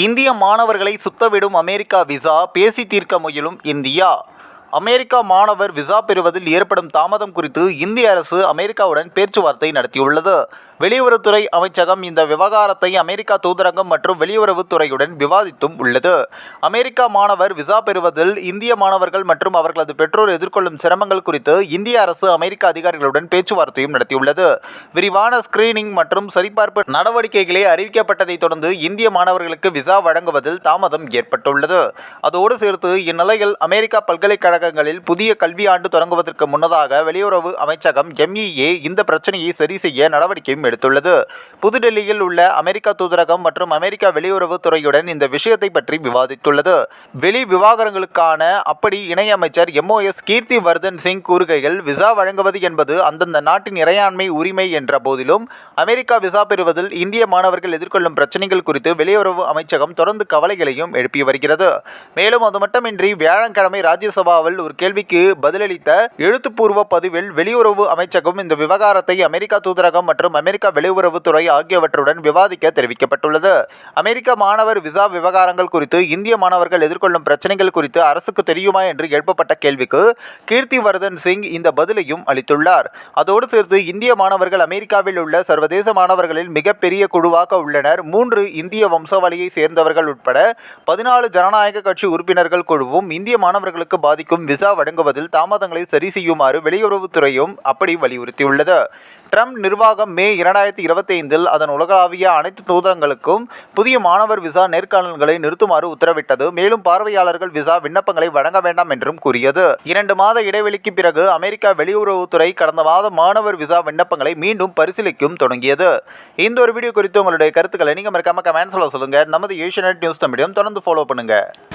இந்திய மாணவர்களை சுத்தவிடும் America visa பேசி தீர்க்க முயலும் இந்தியா. அமெரிக்கா மாணவர் விசா பெறுவதில் ஏற்படும் தாமதம் குறித்து இந்திய அரசு அமெரிக்காவுடன் பேச்சுவார்த்தை நடத்தியுள்ளது. வெளியுறவுத்துறை அமைச்சகம் இந்த விவகாரத்தை அமெரிக்கா தூதரகம் மற்றும் வெளியுறவுத்துறையுடன் விவாதித்தும் உள்ளது. அமெரிக்கா மாணவர் விசா பெறுவதில் இந்திய மாணவர்கள் மற்றும் அவர்களது பெற்றோர் எதிர்கொள்ளும் சிரமங்கள் குறித்து இந்திய அரசு அமெரிக்க அதிகாரிகளுடன் பேச்சுவார்த்தையும் நடத்தியுள்ளது. விரிவான ஸ்கிரீனிங் மற்றும் சரிபார்ப்பு நடவடிக்கைகளை அறிவிக்கப்பட்டதை தொடர்ந்து இந்திய மாணவர்களுக்கு விசா வழங்குவதில் தாமதம் ஏற்பட்டுள்ளது. அதோடு சேர்த்து இந்நிலையில் அமெரிக்கா பல்கலைக்கழகங்களில் புதிய கல்வியாண்டு தொடங்குவதற்கு முன்னதாக வெளியுறவு அமைச்சகம் எம்இஏ இந்த பிரச்சனையை சரி செய்ய நடவடிக்கையும் எடுத்துள்ளது. புதுடெல்லியில் உள்ள அமெரிக்க தூதரகம் மற்றும் அமெரிக்க வெளியுறவுத்துறையுடன் இந்த விஷயத்தை பற்றி விவாதித்துள்ளது. வெளி விவகாரங்களுக்கான அப்படி இணையமைச்சர் எம்ஓஎஸ் கீர்த்தி வர்தன் சிங் கூறுகையில் விசா வழங்குவது என்பது அந்தந்த நாட்டின் இறையாண்மை உரிமை என்ற போதிலும் அமெரிக்கா விசா பெறுவதில் இந்திய மாணவர்கள் எதிர்கொள்ளும் பிரச்சனைகள் குறித்து வெளியுறவு அமைச்சகம் தொடர்ந்து கவலைகளையும் எழுப்பி வருகிறது. மேலும் அது மட்டுமின்றி வியாழக்கிழமை ராஜ்யசபாவில் ஒரு கேள்விக்கு பதிலளித்த எழுத்துப்பூர்வ பதிவில் வெளியுறவு அமைச்சகம் இந்த விவகாரத்தை அமெரிக்கா தூதரகம் மற்றும் அமெரிக்க வெளியுறவுத்துறை ஆகியவற்றுடன் விவாதிக்க தெரிவிக்கப்பட்டுள்ளது. அமெரிக்க மாணவர் விசா விவகாரங்கள் குறித்து இந்திய மாணவர்கள் எதிர்கொள்ளும் பிரச்சனைகள் குறித்து அரசுக்கு தெரியுமா என்று எழுப்பப்பட்ட கேள்விக்கு கீர்த்தி வர்தன் சிங் இந்த பதிலையும் அளித்துள்ளார். அதோடு சேர்த்து இந்திய மாணவர்கள் அமெரிக்காவில் உள்ள சர்வதேச மாணவர்களில் மிகப்பெரிய குழுவாக உள்ளனர். மூன்று இந்திய வம்சாவளியை சேர்ந்தவர்கள் உட்பட பதினாலு ஜனநாயக கட்சி உறுப்பினர்கள் குழுவும் இந்திய மாணவர்களுக்கு பாதிக்கும் விசா வழங்குவதில் தாமதங்களை சரி செய்யுமாறு வெளியுறவுத்துறையும் அப்படி வலியுறுத்தியுள்ளது. ட்ரம்ப் நிர்வாகம் மே இரண்டாயிரத்தி இருபத்தி ஐந்தில் அதன் உலகளாவிய அனைத்து தூதரங்களுக்கும் புதிய மாணவர் விசா நேர்காணல்களை நிறுத்துமாறு உத்தரவிட்டது. மேலும் பார்வையாளர்கள் விசா விண்ணப்பங்களை வழங்க வேண்டாம் என்றும் கூறியது. இரண்டு மாத இடைவெளிக்கு பிறகு அமெரிக்கா வெளியுறவுத்துறை கடந்த மாதம் மாணவர் விசா விண்ணப்பங்களை மீண்டும் பரிசீலிக்கும் தொடங்கியது. இந்த ஒரு வீடியோ குறித்து உங்களுடைய கருத்துக்களை நீங்கள் மறக்காம கமெண்ட்ஸில் சொல்லுங்கள் நமது ஏஷியநெட் நியூஸ் தமிழையும் தொடர்ந்து ஃபாலோ பண்ணுங்கள்